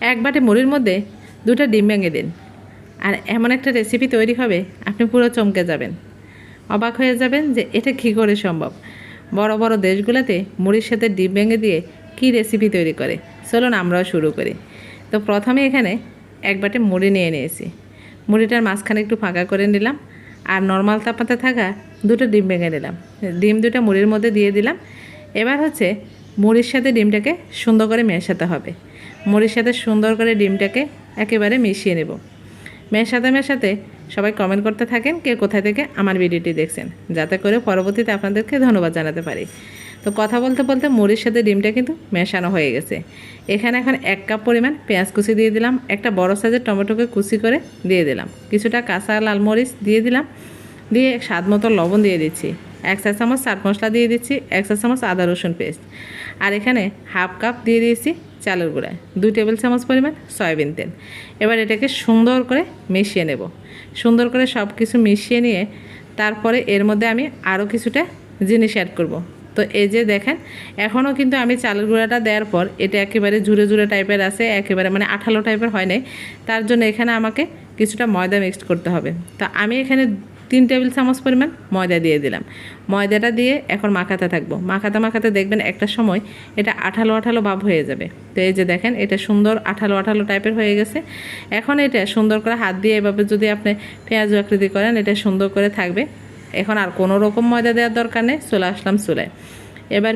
এক বাটি মুড়ির মধ্যে দুটো ডিম ভেঙে দিন। আর এমন একটা রেসিপি তৈরি হবে, আপনি পুরো চমকে যাবেন। অবাক হয়ে যাবেন যে এটা কী করে সম্ভব? বড় বড় দেশগুলোতে মুড়ির সাথে ডিম ভেঙে দিয়ে কী রেসিপি তৈরি করে? চলুন আমরাও শুরু করি। তো প্রথমে এখানে এক বাটি মুড়ি নিয়ে নিয়েছি। মুড়িটার মাঝখানে একটু ফাঁকা করে নিলাম আর নর্মাল তাপমাত্রা থাকা দুটো ডিম ভেঙে নিলাম। ডিম দুটো মুড়ির মধ্যে দিয়ে দিলাম। এবার হচ্ছে মুড়ির সাথে ডিমটাকে সুন্দর করে মেশাতে হবে। মুড়ির সাথে সুন্দর করে ডিমটাকে একেবারে মিশিয়ে নেব। মেশাতে মেশাতে সবাই কমেন্ট করতে থাকেন কে কোথায় থেকে আমার ভিডিওটি দেখছেন। যাতে করে পরবর্তীতে আপনাদেরকে ধন্যবাদ জানাতে পারি। তো কথা বলতে বলতে মুড়ির সাথে ডিমটা কিন্তু মেশানো হয়ে গেছে। এখানে এখন এক কাপ পরিমাণ পেঁয়াজ কুচি দিয়ে দিলাম, একটা বড় সাইজের টমেটোকে কুচি করে দিয়ে দিলাম। কিছুটা কাঁচা লাল মরিচ দিয়ে দিলাম, দিয়ে স্বাদ মতো লবণ দিয়ে দিচ্ছি। এক চা চামচ চাট মশলা দিয়ে দিচ্ছি, এক চা চামচ আদা রসুন পেস্ট। আর এখানে হাফ কাপ দিয়ে দিয়েছি চালের গুঁড়া, দুই টেবিল চামচ পরিমাণ সয়াবিন তেল। এবার এটাকে সুন্দর করে মিশিয়ে নেব। সুন্দর করে সব কিছু মিশিয়ে নিয়ে তারপরে এর মধ্যে আমি আরও কিছুটা জিনিস অ্যাড করব। তো এই যে দেখেন এখনও কিন্তু আমি চালের গুঁড়াটা দেওয়ার পর এটা একেবারে জুড়ে জুড়ে টাইপের আছে, একেবারে মানে আঠালো টাইপের হয় নাই। তার জন্য এখানে আমাকে কিছুটা ময়দা মিক্সড করতে হবে। তো আমি এখানে তিন টেবিল চামচ পরিমাণ ময়দা দিয়ে দিলাম। ময়দাটা দিয়ে এখন মাখাতে থাকব। মাখাতে মাখাতে দেখবেন একটা সময় এটা আঠালো আঠালো ভাব হয়ে যাবে। তো এই যে দেখেন, এটা সুন্দর আঠালো আঠালো টাইপের হয়ে গেছে। এখন এটা সুন্দর করে হাত দিয়ে এভাবে যদি আপনি পেঁয়াজ আকৃতি করেন, এটা সুন্দর করে থাকবে। এখন আর কোনো রকম ময়দা দেওয়ার দরকার নেই, চলে আসলাম চুলায়। এবার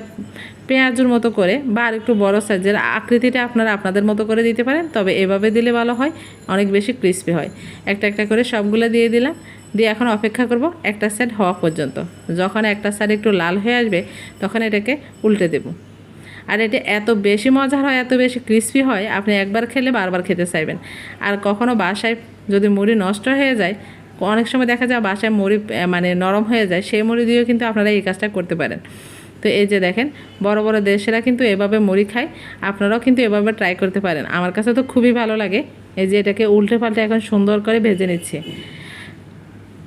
পেঁয়াজুর মতো করে বা আর একটু বড় সাইজের আকৃতিটা আপনারা আপনাদের মতো করে দিতে পারেন, তবে এভাবে দিলে ভালো হয়, অনেক বেশি ক্রিস্পি হয়। একটা একটা করে সবগুলো দিয়ে দিলাম। দিয়ে এখন অপেক্ষা করব একটা সাইড হওয়া পর্যন্ত। যখন একটা সাইড একটু লাল হয়ে আসবে, তখন এটাকে উল্টে দেব। আর এটা এত বেশি মজার হয়, এত বেশি ক্রিস্পি হয়, আপনি একবার খেলে বারবার খেতে চাইবেন। আর কখনও বাসায় যদি মুড়ি নষ্ট হয়ে যায়, অনেক সময় দেখা যায় বাসায় মুড়ি মানে নরম হয়ে যায়, সেই মুড়ি দিয়েও কিন্তু আপনারা এই কাজটা করতে পারেন। তো এই যে দেখেন, বড় বড় দেশেরা কিন্তু এভাবে মুড়ি খায়, আপনারাও কিন্তু এভাবে ট্রাই করতে পারেন। আমার কাছে তো খুবই ভালো লাগে, এই যে এটাকে উল্টে পাল্টে এখন সুন্দর করে ভেজে নিচ্ছে।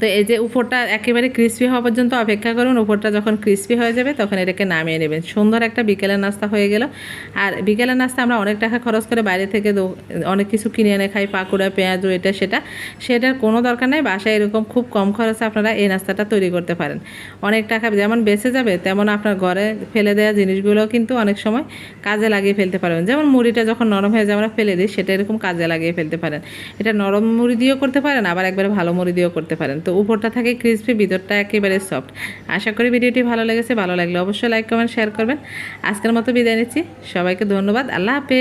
তো এই যে উপরটা একেবারে ক্রিস্পি হওয়া পর্যন্ত অপেক্ষা করুন, উপরটা যখন ক্রিস্পি হয়ে যাবে তখন এটাকে নামিয়ে নেবেন। সুন্দর একটা বিকেলের নাস্তা হয়ে গেল। আর বিকেলের নাস্তা আমরা অনেক টাকা খরচ করে বাইরে থেকে অনেক কিছু কিনে এনে খাই, পাকুড়া, পেঁয়াজু, এটা, সেটা। সেটার কোনো দরকার নেই, বাসায় এরকম খুব কম খরচে আপনারা এই নাস্তাটা তৈরি করতে পারেন। অনেক টাকা যেমন বেঁচে যাবে, তেমন আপনার ঘরে ফেলে দেওয়া জিনিসগুলো কিন্তু অনেক সময় কাজে লাগিয়ে ফেলতে পারবেন। যেমন মুড়িটা যখন নরম হয়ে যায়, আমরা ফেলে দিই, সেটা এরকম কাজে লাগিয়ে ফেলতে পারেন। এটা নরম মুড়ি দিয়েও করতে পারেন, আবার একবারে ভালো মুড়ি দিয়েও করতে পারেন। তো উপরটা থাকে ক্রিসপি ভিতরটা একেবারে সফট আশা করি ভিডিওটি ভালো লেগেছে। ভালো লাগলে অবশ্যই লাইক কমেন্ট শেয়ার করবেন। আজকের মতো বিদায় নিচ্ছি। সবাইকে ধন্যবাদ। আল্লাহ হাফেজ।